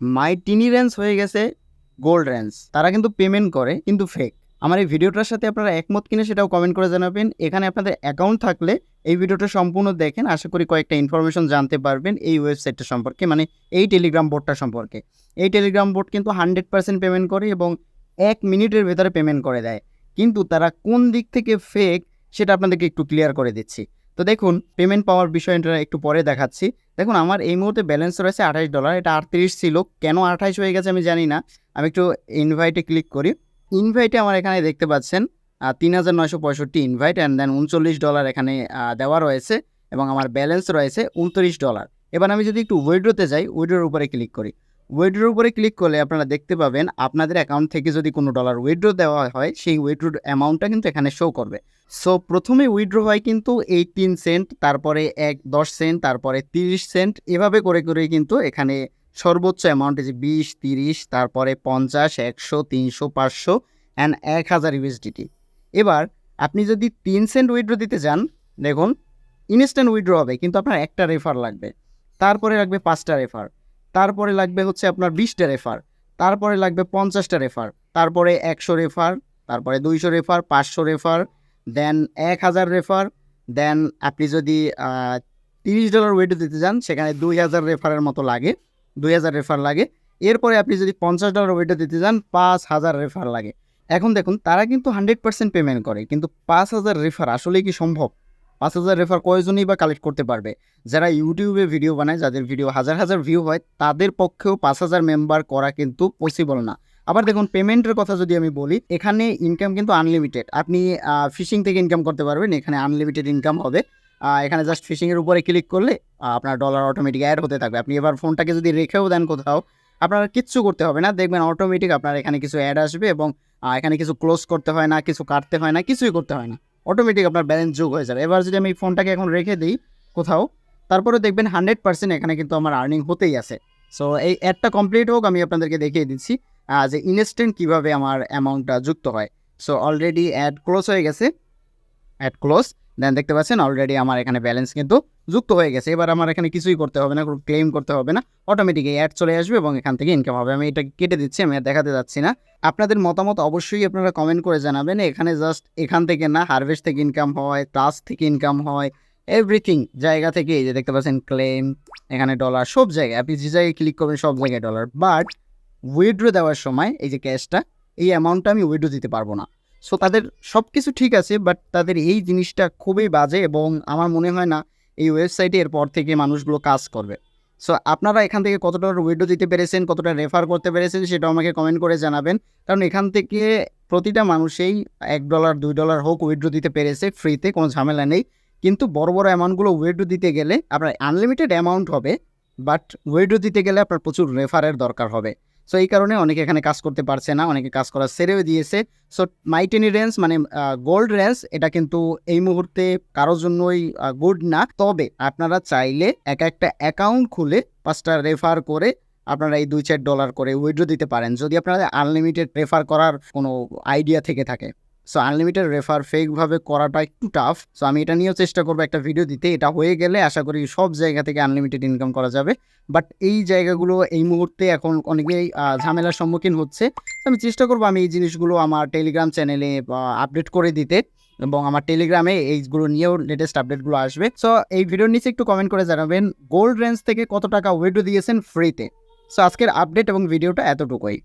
মাই টিনি range হয়ে গেছে gold range তারা কিন্তু পেমেন্ট করে, কিন্তু ফেক আমার এই ভিডিওটার সাথে আপনারা একমত কিনা সেটাও কমেন্ট করে জানাবেন। এখানে আপনাদের অ্যাকাউন্ট থাকলে এই ভিডিওটা সম্পূর্ণ দেখেন। আশা করি কয়েকটা ইনফরমেশন জানতে পারবেন এই ওয়েবসাইটটা সম্পর্কে মানে এই টেলিগ্রাম বোর্ডটা সম্পর্কে। এই টেলিগ্রাম বোর্ড কিন্তু হান্ড্রেড পার্সেন্ট পেমেন্ট করে এবং এক মিনিটের ভেতরে পেমেন্ট করে দেয়। কিন্তু তারা কোন দিক থেকে ফেক সেটা আপনাদেরকে একটু ক্লিয়ার করে দিচ্ছি। তো দেখুন পেমেন্ট পাওয়ার বিষয়টা একটু পরে দেখাচ্ছি। দেখুন, আমার এই মুহূর্তে ব্যালেন্স রয়েছে আঠাশ ডলার এটা আটত্রিশ ছিল। কেন আঠাশ হয়ে গেছে আমি জানি না। আমি একটু ইনভাইটে ক্লিক করি। ইনভাইটে আমার এখানে দেখতে পাচ্ছেন তিন হাজার নয়শো পঁয়ষট্টি ইনভাইট অ্যান্ড দেন উনচল্লিশ ডলার এখানে দেওয়া রয়েছে এবং আমার ব্যালেন্স রয়েছে উনত্রিশ ডলার এবার আমি যদি একটু উইড্রোতে যাই উইড্রোর উপরে ক্লিক করি। উইড্রোর উপরে ক্লিক করলে আপনারা দেখতে পাবেন আপনাদের অ্যাকাউন্ট থেকে যদি কোনো ডলার উইড্রো দেওয়া হয়, সেই উইড্রোর অ্যামাউন্টটা কিন্তু এখানে শো করবে। সো প্রথমে উইড্রো হয় কিন্তু এইটিন সেন্ট তারপরে এক, দশ সেন্ট তারপরে তিরিশ সেন্ট এভাবে করে করে কিন্তু এখানে সর্বোচ্চ অ্যামাউন্ট যে বিশ, তিরিশ, তারপরে পঞ্চাশ, একশো, তিনশো, পাঁচশো অ্যান্ড এক হাজার ইউএসডিটি এবার আপনি যদি তিন সেন্ট উইড্রো দিতে যান দেখুন ইনস্ট্যান্ট উইড্রো হবে, কিন্তু আপনার একটা রেফার লাগবে। তারপরে লাগবে পাঁচটা রেফার তারপরে লাগবে হচ্ছে আপনার বিশটা রেফার তারপরে লাগবে পঞ্চাশটা রেফার তারপরে একশো রেফার তারপরে দুইশো রেফার পাঁচশো রেফার দেন এক হাজার রেফার দেন আপনি যদি তিরিশ ডলার ওয়েট দিতে যান সেখানে দুই হাজার রেফারের মতো লাগে, দুই হাজার রেফার লাগে। এরপরে আপনি যদি পঞ্চাশ ডলার ওয়েটে দিতে যান পাঁচ হাজার রেফার লাগে। এখন দেখুন, তারা কিন্তু হান্ড্রেড পার্সেন্ট পেমেন্ট করে, কিন্তু পাঁচ হাজার রেফার আসলেই কি সম্ভব? পাঁচ হাজার রেফার কয়জনই বা কালেক্ট করতে পারবে? যারা ইউটিউবে ভিডিও বানায়, যাদের ভিডিও হাজার হাজার ভিউ হয়, তাদের পক্ষেও পাঁচ হাজার মেম্বার করা কিন্তু পসিবল না। আবার দেখুন পেমেন্টের কথা যদি আমি বলি, এখানে ইনকাম কিন্তু আনলিমিটেড আপনি ফিশিং থেকে ইনকাম করতে পারবেন, এখানে আনলিমিটেড ইনকাম হবে। এখানে জাস্ট ফিশিংয়ের উপরে ক্লিক করলে আপনার ডলার অটোমেটিক অ্যাড হতে থাকবে। আপনি এবার ফোনটাকে যদি রেখেও দেন কোথাও, আপনার কিচ্ছু করতে হবে না। দেখবেন অটোমেটিক আপনার এখানে কিছু অ্যাড আসবে এবং এখানে কিছু ক্লোজ করতে হয় না, কিছু কাটতে হয় না, কিছুই করতে হয় না। অটোমেটিক আপনার ব্যালেন্স যোগ হয়ে যাবে। এবার যদি আমি ফোনটাকে এখন রেখে দিই কোথাও, তারপরে দেখবেন হান্ড্রেড পার্সেন্ট এখানে কিন্তু আমার আর্নিং হতেই আছে। সো এই অ্যাডটা কমপ্লিট হোক, আমি আপনাদেরকে দেখিয়ে দিচ্ছি যে ইনস্ট্যান্ট কীভাবে আমার অ্যামাউন্টটা যুক্ত হয়। সো অলরেডি অ্যাড ক্লোজ হয়ে গেছে। অ্যাড ক্লোজ দেন দেখতে পাচ্ছেন অলরেডি আমার এখানে ব্যালেন্স কিন্তু যুক্ত হয়ে গেছে। এবার আমার এখানে কিছুই করতে হবে না, কোনো ক্লেম করতে হবে না। অটোমেটিক এই অ্যাড চলে আসবে এবং এখান থেকে ইনকাম হবে। আমি এটা কেটে দিচ্ছি, আমি দেখাতে যাচ্ছি না। আপনাদের মতামত অবশ্যই আপনারা কমেন্ট করে জানাবেন। এখানে জাস্ট এখান থেকে না হারভেস্ট থেকে ইনকাম হয় টাচ থেকে ইনকাম হয় এভরিথিং জায়গা থেকে এই যে দেখতে পাচ্ছেন ক্লেম এখানে ডলার সব জায়গায়। আপনি যে জায়গায় ক্লিক করবেন সব জায়গায় ডলার বাট উইড্রো দেওয়ার সময় এই যে ক্যাশটা এই অ্যামাউন্টটা আমি উইড্রো দিতে পারব না। সো তাদের সব কিছু ঠিক আছে বাট তাদের এই জিনিসটা খুবই বাজে এবং আমার মনে হয় না এই ওয়েবসাইটে এরপর থেকে মানুষগুলো কাজ করবে। সো আপনারা এখান থেকে কতটা উইড্রো দিতে পেরেছেন, কতটা রেফার করতে পেরেছেন সেটা আমাকে কমেন্ট করে জানাবেন। কারণ এখান থেকে প্রতিটা মানুষেই এক ডলার দুই ডলার হোক উইড্রো দিতে পেরেছে ফ্রিতে কোনো ঝামেলা নেই। কিন্তু বড় বড় অ্যামাউন্টগুলো উইড্রো দিতে গেলে আপনার আনলিমিটেড অ্যামাউন্ট হবে বাট উইড্রো দিতে গেলে আপনার প্রচুর রেফারের দরকার হবে। সো এই কারণে অনেকে এখানে কাজ করতে পারছে না, অনেকে কাজ করা সেরেও দিয়েছে। সো মাইটেনি রেঞ্জ মানে গোল্ড রেঞ্জ এটা কিন্তু এই মুহূর্তে কারোর জন্যই গুড না। তবে আপনারা চাইলে এক একটা অ্যাকাউন্ট খুলে পাঁচটা রেফার করে আপনারা এই দুই চার ডলার করে উইড্রো দিতে পারেন, যদি আপনারা আনলিমিটেড রেফার করার কোনো আইডিয়া থেকে থাকে। সো আনলিমিটেড রেফার ফেকভাবে করাটা একটু টাফ সো আমি এটা নিয়েও চেষ্টা করব একটা ভিডিও দিতে। এটা হয়ে গেলে আশা করি সব জায়গা থেকে আনলিমিটেড ইনকাম করা যাবে। বাট এই জায়গাগুলো এই মুহূর্তে এখন অনেকেই ঝামেলার সম্মুখীন হচ্ছে। আমি চেষ্টা করব আমি এই জিনিসগুলো আমার টেলিগ্রাম চ্যানেলে আপডেট করে দিতে এবং আমার টেলিগ্রামে এইগুলো নিয়েও লেটেস্ট আপডেটগুলো আসবে। সো এই ভিডিওর নিচে একটু কমেন্ট করে জানাবেন গোল্ড রেঞ্জ থেকে কত টাকা উইড্রো দিয়েছেন ফ্রিতে সো আজকের আপডেট এবং ভিডিওটা এতটুকুই।